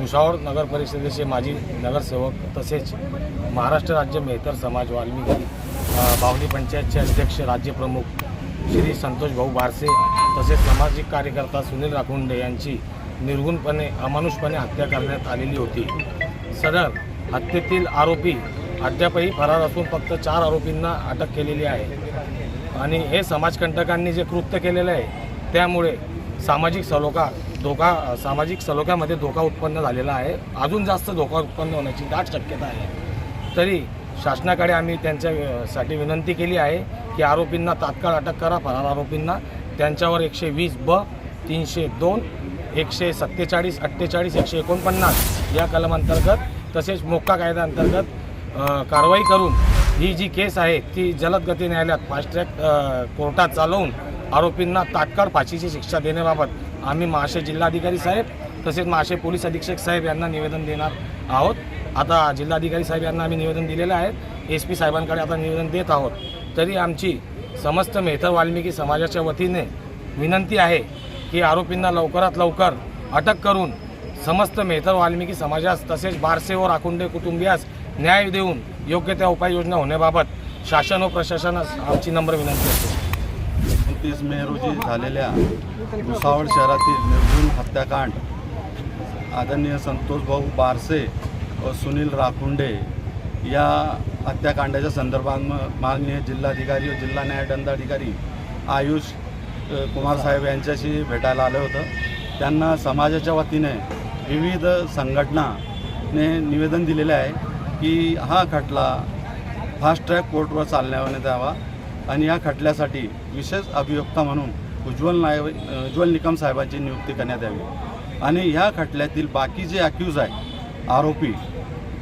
भुसावळ नगर परिषदेचे माजी नगरसेवक तसेच महाराष्ट्र राज्य मेहतर समाज वाल्मिकी बावली पंचायतचे अध्यक्ष राज्यप्रमुख श्री संतोष भाऊ बारसे तसेच सामाजिक कार्यकर्ता सुनील राखुंडे यांची निर्गुणपणे अमानुषपणे हत्या करण्यात आलेली होती. सदर हत्येतील आरोपी अद्यापही फरार असून फक्त चार आरोपींना अटक केलेली आहे. आणि हे समाजकंटकांनी जे कृत्य केलेलं आहे त्यामुळे सामाजिक सलोखा धोका सामाजिक सलोख्यामध्ये धोका उत्पन्न झालेला आहे. अजून जास्त धोका उत्पन्न होण्याची दाट शक्यता आहे. तरी शासनाकडे आम्ही त्यांच्यासाठी विनंती केली आहे की आरोपींना तात्काळ अटक करा फरार आरोपींना. त्यांच्यावर एकशे वीस ब तीनशे दोन एकशे सत्तेचाळीस अठ्ठेचाळीस एकशे एकोणपन्नास या कलमांतर्गत तसेच मोक्का कायद्याअंतर्गत कारवाई करून ही जी केस आहे ती जलदगती न्यायालयात फास्ट ट्रॅक कोर्टात चालवून आरोपींना तात्काळ फाशीची शिक्षा देण्याबाबत आम्ही महाशय जिल्हाधिकारी साहेब तसेच महाशय पोलीस अधीक्षक साहेब यांना निवेदन देणार आहोत. आता जिल्हाधिकारी साहेब यांना आम्ही निवेदन दिलेलं आहे. एस पी साहेबांकडे आता निवेदन देत आहोत. तरी आमची समस्त मेहतर वाल्मिकी समाजाच्या वतीने विनंती आहे की आरोपींना लवकरात लवकर अटक करून समस्त मेहतर वाल्मिकी समाजास तसेच बारसे व राखुंडे कुटुंबियास न्याय देऊन योग्य त्या उपाययोजना होण्याबाबत शासन व प्रशासनास आमची नम्र विनंती असते. एकोणतीस मे रोजी झालेल्या भुसावळ शहरातील निर्घुण हत्याकांड आदरणीय संतोष भाऊ बारसे व सुनील राखुंडे या हत्याकांडाच्या संदर्भात माननीय जिल्हाधिकारी व जिल्हा न्यायदंडाधिकारी आयुष कुमारसाहेब कुमार साहेब यांच्याशी भेटायला आलं होतं. त्यांना समाजाच्या वतीने विविध संघटनाने निवेदन दिलेले आहे की हा खटला फास्ट ट्रॅक कोर्टवर चालण्यात द्यावा आणि या खटल्यासाठी विशेष अभियोक्ता म्हणून उज्ज्वल नाय उज्ज्वल निकम साहेबांची नियुक्ती करण्यात यावी. आणि ह्या खटल्यातील बाकी जे अक्यूज आहे आरोपी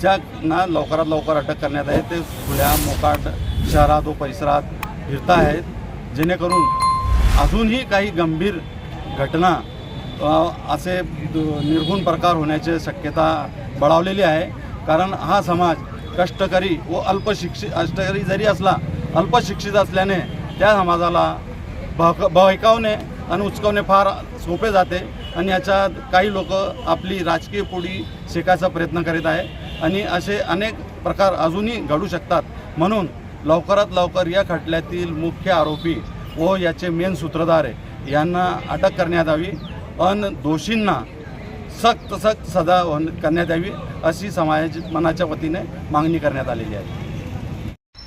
ज्यांना लवकरात लवकर अटक करण्यात आहे ते खुल्या मोकाट शहरात व परिसरात फिरत आहेत जेणेकरून अजूनही काही गंभीर घटना असे निर्गुण प्रकार होण्याची शक्यता बळावलेली आहे. कारण हा समाज कष्टकरी व अल्पशिक्षित कष्टकरी जरी असला अल्पशिक्षित असल्याने त्या समाजाला बहक बहकावणे आणि उचकवणे फार सोपे जाते आणि याच्यात काही लोक आपली राजकीय पोळी शेकायचा प्रयत्न करीत आहे आणि असे अनेक प्रकार अजूनही घडू शकतात. म्हणून लवकरात लवकर या खटल्यातील मुख्य आरोपी व याचे मेन सूत्रधार आहे. यांना अटक करण्यात यावी. अन दोषींना सक्त सक्त सजा होण- करण्यात यावी अशी समाज मनाच्या वतीने मागणी करण्यात आलेली आहे.